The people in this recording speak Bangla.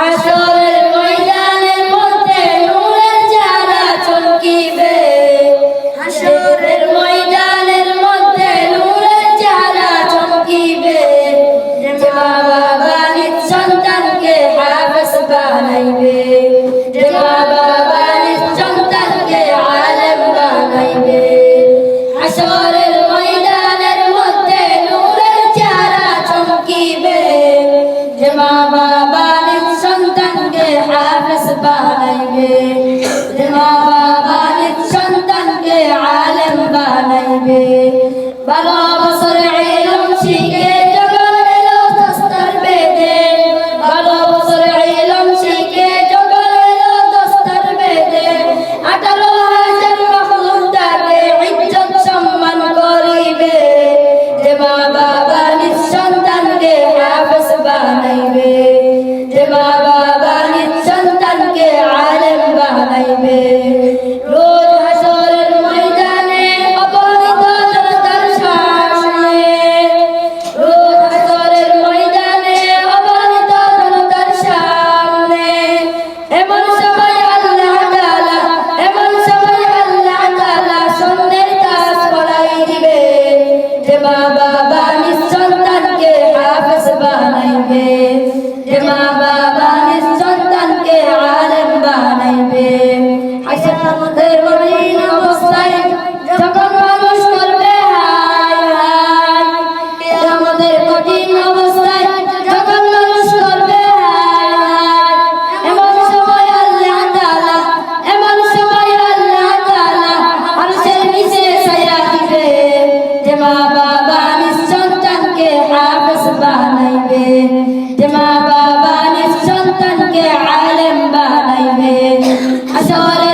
হাসরের ময়দানের মধ্যে নূরের জ্বালা চমকিবে, হাসরের ময়দানের মধ্যে নূরের জ্বালা চমকিবে, যে বাবা নিজ সন্তানকে হাফেজ বানাইবে, যে মা বাবা নিজ ময়দানের মধ্যে নূরের জ্বালা চমকিবে, যে মা বানাইবে। যে বাবা নিজ সন্তানকে আলেম বানাইবে। রোজ হাসরের ময়দানে অপরিত জনতার সামনে। রোজ হাসরের ময়দানে অপরিত জনতার সামনে। এমন সময় আল্লাহ তাআলা, এমন সময় আল্লাহ তাআলা সন্ধ্যের কাজ করাই দিবে যে বাবা যে মা বাবা নিজ সন্তানকে আলেম বানাইবে। হাসরের